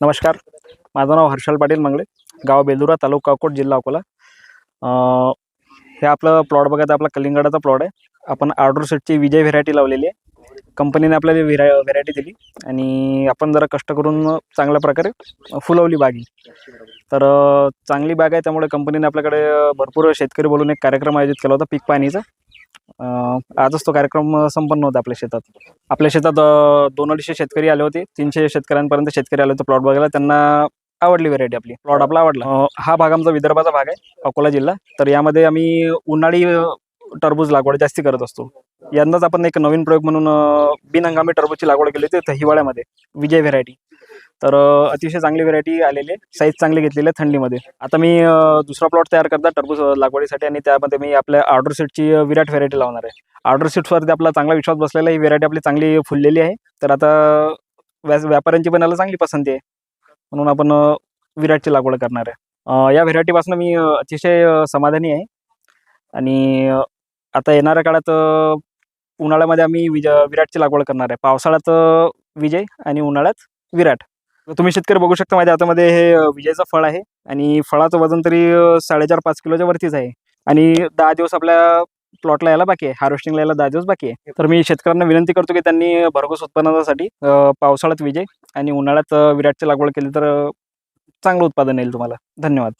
नमस्कार. माझं नाव हर्षल पाटील मंगळे. गाव बेलुरा तालुका अकोट जिल्हा अकोला. हे आपलं प्लॉट बघायचं आपला कलिंगडाचा प्लॉट आहे. आपण आर्डर सेटची विजय व्हेरायटी लावलेली आहे. कंपनीने आपल्याला व्हेरा व्हेरायटी दिली. आणि आपण जरा कष्ट करून चांगल्या प्रकारे फुलवली बाग. ही तर चांगली बाग आहे. त्यामुळे कंपनीने आपल्याकडे भरपूर शेतकरी बोलून एक कार्यक्रम आयोजित केला होता पीक पाणीचा. आजच तो कार्यक्रम संपन्न होता आपल्या शेतात. आपल्या शेतात दोन अडीचशे शेतकरी आले होते. तीनशे शेतकऱ्यांपर्यंत शेतकरी आले होते प्लॉट बघायला. त्यांना आवडली व्हेरायटी आपली. प्लॉट आपला आवडला. हा भाग आमचा विदर्भाचा भाग आहे अकोला जिल्हा. तर यामध्ये आम्ही उन्हाळी टरबूज लागवड जास्ती करत असतो. यंदाच आपण एक नवीन प्रयोग म्हणून बिनहंगामी टरबूजची लागवड केली होती तर हिवाळ्यामध्ये. विजय व्हेरायटी तर अतिशय चांगली व्हेरायटी आलेली आहे. साईज चांगली घेतलेली आहे थंडीमध्ये. आता मी दुसरा प्लॉट तयार करता टरबूज लागवडीसाठी आणि त्यामध्ये मी आपल्या ऑर्डर सीटची विराट व्हेरायटी लावणार आहे. ऑर्डर सीट्सवरती आपला चांगला विश्वास बसलेला ही व्हेरायटी आपली चांगली फुललेली आहे. तर आता व्यास व्यापाऱ्यांची पण याला चांगली पसंती आहे. म्हणून आपण विराटची लागवड करणार आहे. या व्हेरायटीपासून मी अतिशय समाधानी आहे. आणि आता येणाऱ्या काळात उन्हाळ्यामध्ये आम्ही विज विराटची लागवड करणार आहे. पावसाळ्यात विजय आणि उन्हाळ्यात विराट. तुम्ही शेतकरी बघू शकता माझ्या हातामध्ये हे विजयचं फळ आहे आणि फळाचं वजन तरी साडेचार पाच किलोच्या वरतीच आहे. आणि दहा दिवस आपल्या प्लॉटला यायला बाकी आहे. हार्वेस्टिंगला यायला दहा दिवस बाकी आहे. तर मी शेतकऱ्यांना विनंती करतो की त्यांनी भरघोस उत्पन्नासाठी पावसाळ्यात विजय आणि उन्हाळ्यात विराटची लागवड केली तर चांगलं उत्पादन येईल तुम्हाला. धन्यवाद.